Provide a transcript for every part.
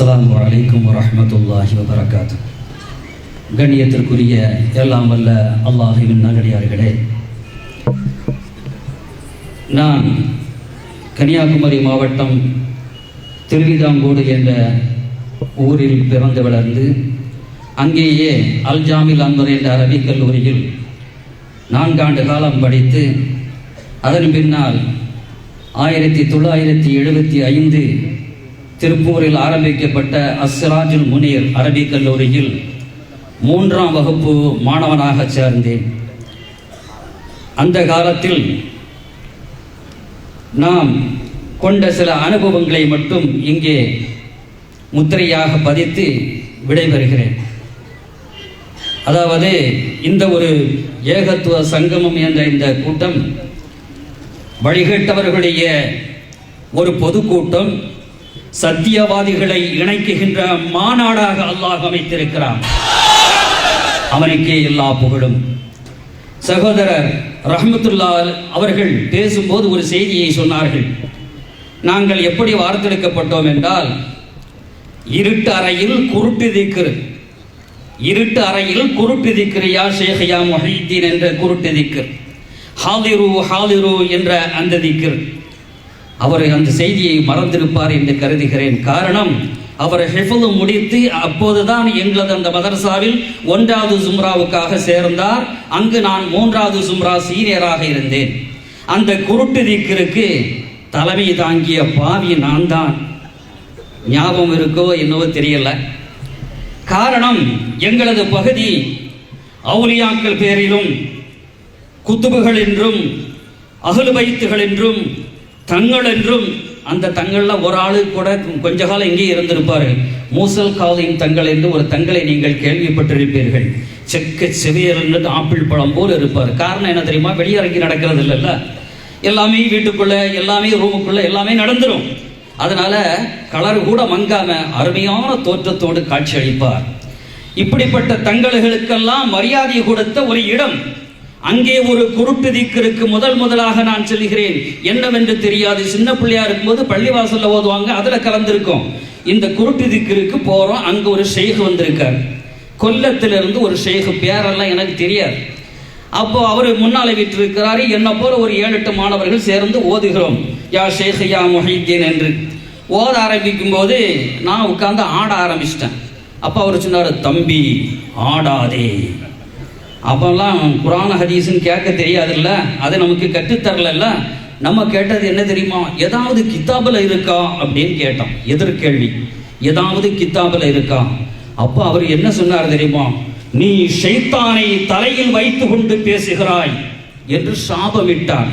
அஸ்லாம் வலைக்கம் வரமத்துல்லாஹி வபரகாத்து. கண்ணியத்திற்குரிய எல்லாம் வல்ல அல்லாஹுவின் நகடியார்களே நான் கன்னியாகுமரி மாவட்டம் திருவிதாங்கோடு என்ற ஊரில் பிறந்து வளர்ந்து அங்கேயே அல் ஜாமில் அன்வர் என்ற அரபிக் கல்லூரியில் நான்காண்டு காலம் படித்து அதன் பின்னால் ஆயிரத்தி தொள்ளாயிரத்தி எழுபத்தி ஐந்து திருப்பூரில் ஆரம்பிக்கப்பட்ட அஸ்ராஜுல் முனீர் அரபிக் கல்லூரியில் மூன்றாம் வகுப்பு மாணவனாக சேர்ந்தேன். அந்த காலத்தில் நாம் கொண்ட சில அனுபவங்களை மட்டும் இங்கே முத்திரையாக பதித்து விடைபெறுகிறேன். அதாவது இந்த ஒரு ஏகத்துவ சங்கமம் என்ற இந்த கூட்டம் வழிகட்டவர்களுடைய ஒரு பொதுக்கூட்டம் சத்தியவாதிகளை இணைக்குகின்ற மாநாடாக அல்லாஹ் அமைத்திருக்கிறான். அவனுக்கே எல்லா புகழும். சகோதரர் ரஹமத்துல்லா அவர்கள் பேசும்போது ஒரு செய்தியை சொன்னார்கள். நாங்கள் எப்படி வார்த்தெடுக்கப்பட்டோம் என்றால் இருட்டு அறையில் குருட்டு திக்ரு. இருட்டு அறையில் குருட்டு திக்ரு ஷேகையா மொஹீத்தீன் என்ற குருட்டு திக்ர். ஹாலிரு ஹாலிரு என்ற அந்த திக்ர். அவர் அந்த செய்தியை மறந்திருப்பார் என்று கருதுகிறேன். காரணம் அவர் ஹெஃபுல் முடித்து அப்போதுதான் எங்களது அந்த மதரசாவில் ஒன்றாவது சும்ராவுக்காக சேர்ந்தார். அங்கு நான் மூன்றாவது சும்ரா சீனியராக இருந்தேன். அந்த குருட்டு திக்கிற்கு தலைமை தாங்கிய பாவி நான் தான் ஞாபகம் இருக்கோ என்னவோ தெரியல. காரணம் எங்களது பகுதி அவுலியாக்கள் பேரிலும் குத்துபுகள் என்றும் அகலு வைத்துகள் என்றும் தங்கள் என்றும் அந்த தங்கள்ல ஒரு ஆளு கூட கொஞ்ச காலம் இங்கே இருந்திருப்பாரு. மூசல் காலின் தங்கள் என்று ஒரு தங்களை நீங்கள் கேள்விப்பட்டிருப்பீர்கள். செக்க செவியல் ஆப்பிள் பழம் போல் இருப்பார். காரணம் என்ன தெரியுமா? வெளியிறங்கி நடக்கிறது இல்லைல்ல எல்லாமே வீட்டுக்குள்ள எல்லாமே ரூமுக்குள்ள எல்லாமே நடந்துரும். அதனால கலர் கூட மங்காம அருமையான தோற்றத்தோடு காட்சி அளிப்பார். இப்படிப்பட்ட தங்களுகளுக்கெல்லாம் மரியாதை கொடுத்த ஒரு இடம். அங்கே ஒரு குருட்டு திக்கிற்கு முதல் முதலாக நான் சொல்கிறேன் என்னவென்று தெரியாது. சின்ன பிள்ளையா இருக்கும்போது பள்ளிவாசல்ல ஓதுவாங்க அதுல கலந்திருக்கோம். இந்த குருட்டு திக்கிற்கு போறோம். அங்க ஒரு ஷேக் வந்திருக்கார். கொல்லத்திலிருந்து ஒரு ஷேக். பேரெல்லாம் எனக்கு தெரியாது. அப்போ அவர் முன்னாலே விட்டிருக்கிறாரு. என்ன போல ஒரு ஏழு எட்டு மாணவர்கள் சேர்ந்து ஓதுகிறோம். யா ஷேக் யா மொஹீத்தீன் என்று. ஓத ஆரம்பிக்கும் போது நான் உட்கார்ந்து ஆட ஆரம்பிச்சிட்டேன். அப்போ அவர் சொன்னார் தம்பி ஆடாதே. அப்போல்லாம் குரான ஹதீஸ்ன்னு கேட்க தெரியாதுல்ல? அதை நமக்கு கற்றுத்தரல நம்ம கேட்டது என்ன தெரியுமா? ஏதாவது கித்தாபில் இருக்கா? அப்படின்னு கேட்டோம் எதிர்கேள்வி ஏதாவது கித்தாபில் இருக்கா? அப்போ அவர் என்ன சொன்னார் தெரியுமா? நீ ஷைத்தானை தலையில் வைத்து கொண்டு பேசுகிறாய் என்று சாபமிட்டார்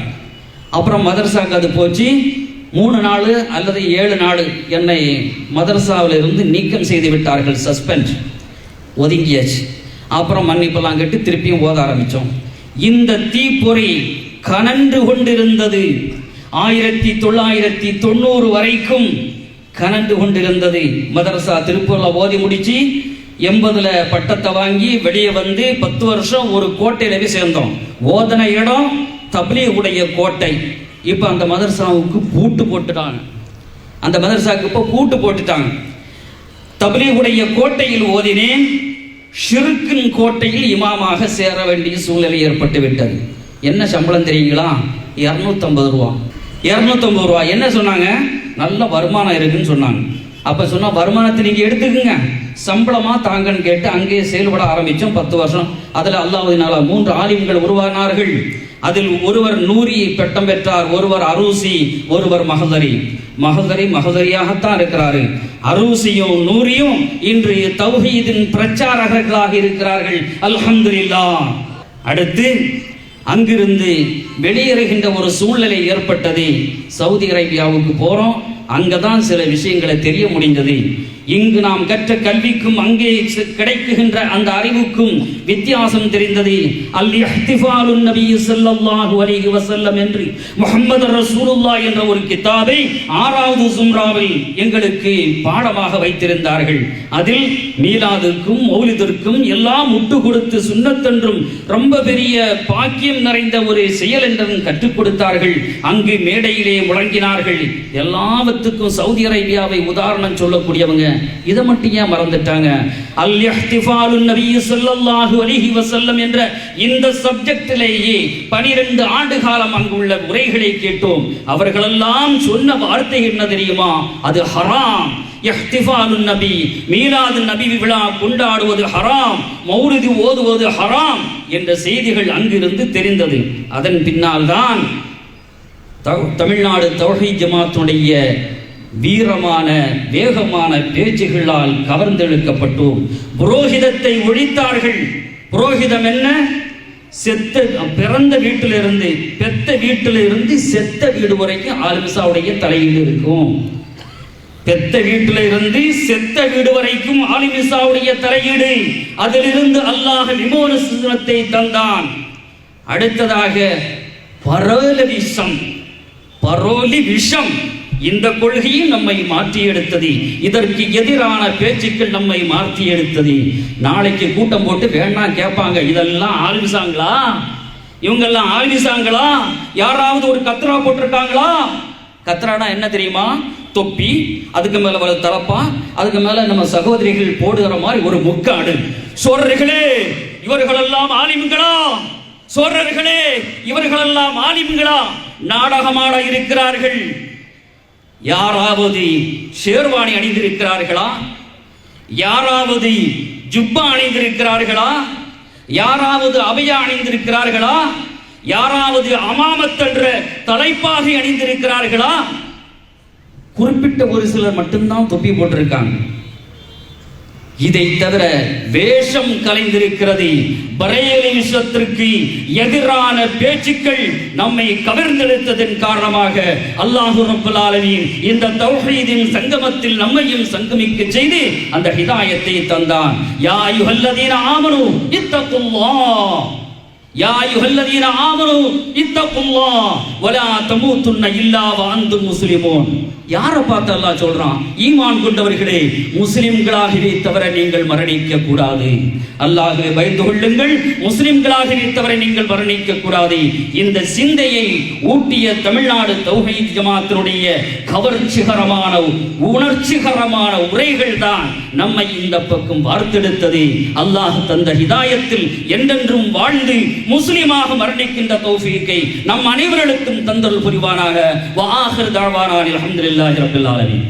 அப்புறம் மதரசாக்கு அது போச்சு. மூணு நாள் அல்லது ஏழு நாள் என்னை மதரசாவில் இருந்து நீக்கம் செய்து விட்டார்கள். சஸ்பெண்ட். ஒதுங்கியாச்சு. அப்புறம் மன்னிப்பெல்லாம் கேட்டு திருப்பியும் ஓத ஆரம்பித்தோம் இந்த தீப்பொறி கனன்று கொண்டிருந்தது. ஆயிரத்தி தொள்ளாயிரத்தி தொண்ணூறு வரைக்கும் கனன்று கொண்டிருந்தது. மதரசா திருப்பூர்ல ஓதி முடிச்சு எண்பதுல பட்டத்தை வாங்கி வெளியே வந்து பத்து வருஷம் ஒரு கோட்டையில போய் சேர்ந்தோம். ஓதன இடம் தப்லீகுடைய கோட்டை. இப்போ அந்த மதரசாவுக்கு பூட்டு போட்டுட்டாங்க. அந்த மதரசாவுக்கு இப்போ பூட்டு போட்டுட்டாங்க. தப்லீகுடைய கோட்டையில் ஓதினேன். ஷிருக்கின் கோட்டையில் இமாமாக சேர வேண்டிய சூழ்நிலை ஏற்பட்டு விட்டது. என்ன சம்பளம் தெரியுங்களா? இரநூத்தம்பது ரூபா. இரநூத்தம்பது ரூபா. என்ன சொன்னாங்க? நல்ல வருமானம் இருக்குன்னு சொன்னாங்க. அப்ப சொன்னா வருமானத்தை நீங்க எடுத்துக்கங்க. சம்பளமா தாங்கன்னு கேட்டு அங்கேயே செயல்பட ஆரம்பிச்சோம் பத்து வருஷம். அதுல அல்லாவுதினால மூன்று ஆலிம்கள் உருவானார்கள். அதில் ஒருவர் நூரி பெட்டம் பெற்றார். ஒருவர் அரூசி ஒருவர் மகதரி. மகதரி மகதரியாகத்தான் இருக்கிறாரு. அரூசியும் நூரியும் இன்று தௌஹீதின் பிரச்சாரகர்களாக இருக்கிறார்கள். அல்ஹம்துலில்லாஹ். அடுத்து அங்கிருந்து வெளியேறுகின்ற ஒரு சூழ்நிலை ஏற்பட்டது. சவுதி அரேபியாவுக்கு அங்கே தான் சில விஷயங்களை தெரிய முடிந்தது. இங்கு நாம் கற்ற கல்விக்கும் அங்கே கிடைக்குகின்ற அந்த அறிவுக்கும் வித்தியாசம் தெரிந்தது அல் இஹ்திஃபாலு நபி ஸல்லல்லாஹு அலைஹி வஸல்லம் என்று முஹம்மது ரசூலுல்லாஹ் என்ற ஒரு கிதாபை ஆறாவது சும்ராவில் எங்களுக்கு பாடமாக வைத்திருந்தார்கள். அதில் மீலாதுக்கும் மௌலிதிற்கும் எல்லாம் முட்டு கொடுத்து சுண்ணத்தென்றும் ரொம்ப பெரிய பாக்கியம் நிறைந்த ஒரு செயல் என்றும் கற்றுக் கொடுத்தார்கள். அங்கு மேடையிலே முழங்கினார்கள். எல்லாவற்றுக்கும் சவுதி அரேபியாவை உதாரணம் சொல்லக்கூடியவங்க இதை மட்டும் ஏன் மறந்துட்டாங்க? அல் இஹ்திஃபாலு நபி ஸல்லல்லாஹு அலைஹி வஸல்லம் என்ற இந்த சப்ஜெக்டிலேயே 12 ஆண்டு காலம் அங்குள்ள உரைகளை கேட்டோம். அவர்களெல்லாம் சொன்ன வார்த்தை என்ன தெரியுமா? அது ஹராம். இஹ்திஃபாலு நபி மீலாது நபி விழா கொண்டாடுவது ஹராம். மௌலிது ஓதுவது ஹராம் என்ற செய்திகள் அங்கிருந்து தெரிந்தது. அதன் பின்னால் தான் தமிழ்நாடு தௌஹி ஜமாத்துடைய வீரமான வேகமான பேச்சுகளால் கவர்ந்தெழுக்கப்பட்டோம். புரோகிதத்தை ஒழித்தார்கள். புரோகிதம் என்ன? செத்த பிறந்த வீட்டிலிருந்து பெத்த வீட்டிலிருந்து செத்த வீடு வரைக்கும் ஆலிமிசாவுடைய தலையீடு இருக்கும். பெத்த வீட்டில இருந்து செத்த வீடு வரைக்கும் ஆலிமிசாவுடைய தலையீடு. அதிலிருந்து அல்லாஹ் விமோசனத்தை தந்தான். அடுத்ததாக பரோல விஷம் பரோலி விஷம் இந்த கொள்கையும் நம்மை மாற்றி எடுத்தது. இதற்கு எதிரான பேச்சுக்கள் நம்மை மாற்றி எடுத்தது. நாளைக்கு கூட்டம் போட்டு வேண்டாம் கேட்பாங்க. இதெல்லாம் ஆல்விசாங்களா இவங்கெல்லாம் ஆல்விசாங்களா யாராவது ஒரு கத்ரா போட்டிருக்காங்களா? கத்ரானா என்ன தெரியுமா? தொப்பி அதுக்கு மேல வர தலப்பா அதுக்கு மேல நம்ம சகோதரிகள் போடுகிற மாதிரி ஒரு முக்காடு. சோழர்களே இவர்களெல்லாம் ஆலிம்களா? சோழர்களே இவர்களெல்லாம் ஆலிம்களா? நாடகமாட இருக்கிறார்கள். யாராவது ஷேர்வாணி அணிந்திருக்கிறார்களா? யாராவது ஜுப்பா அணிந்திருக்கிறார்களா? யாராவது அபயா அணிந்திருக்கிறார்களா? யாராவது அமாமத் என்ற தலைப்பாகை அணிந்திருக்கிறார்களா? குறிப்பிட்ட ஒரு சிலர் மட்டும்தான் தொப்பி போட்டிருக்காங்க. இதை தவிர வேஷம் கலைந்திருக்கிறது. பரேலி விஷத்திற்கு எதிரான பேச்சுக்கள் நம்மை கவர்ந்தெடுத்ததன் காரணமாக அல்லாஹு இந்த தௌஹீதின் சங்கமத்தில் நம்மையும் சங்கமிக்க செய்து அந்த ஹிதாயத்தை தந்தான். யா அய்யுஹல்லதீன ஆமனு இத்தகுல்லாஹ். யா அய்யுஹல்லதீன ஆமனு இத்தகுல்லாஹ். வலா தமூதுன்ன இல்லா வஅன்தும் முஸ்லிமூன். யாரை பார்த்து அல்லாஹ் சொல்றான்? ஈமான் கொண்டவர்களே முஸ்லிம்களாகவே தவிர நீங்கள் மரணிக்க கூடாது அல்லாஹ்வை பயந்து கொள்ளுங்கள். முஸ்லிம்களாகவே தவிர நீங்கள் மரணிக்க கூடாது இந்த சிந்தையை ஊட்டிய தமிழ்நாடு தௌஹீத் ஜமாத்தினுடைய கவர்ச்சிகரமான உணர்ச்சிகரமான உரைகள் தான் நம்மை இந்த பக்கம் பார்த்தெடுத்தது அல்லாஹ் தந்த ஹிதாயத்தில் என்றென்றும் வாழ்ந்து முஸ்லிமாக மரணிக்கின்ற தௌஃபீக்கை நம் அனைவர்களுக்கும் தந்தல் புரிவானாக. வாஹிர் தாழ்வானான் لله رب العالمين.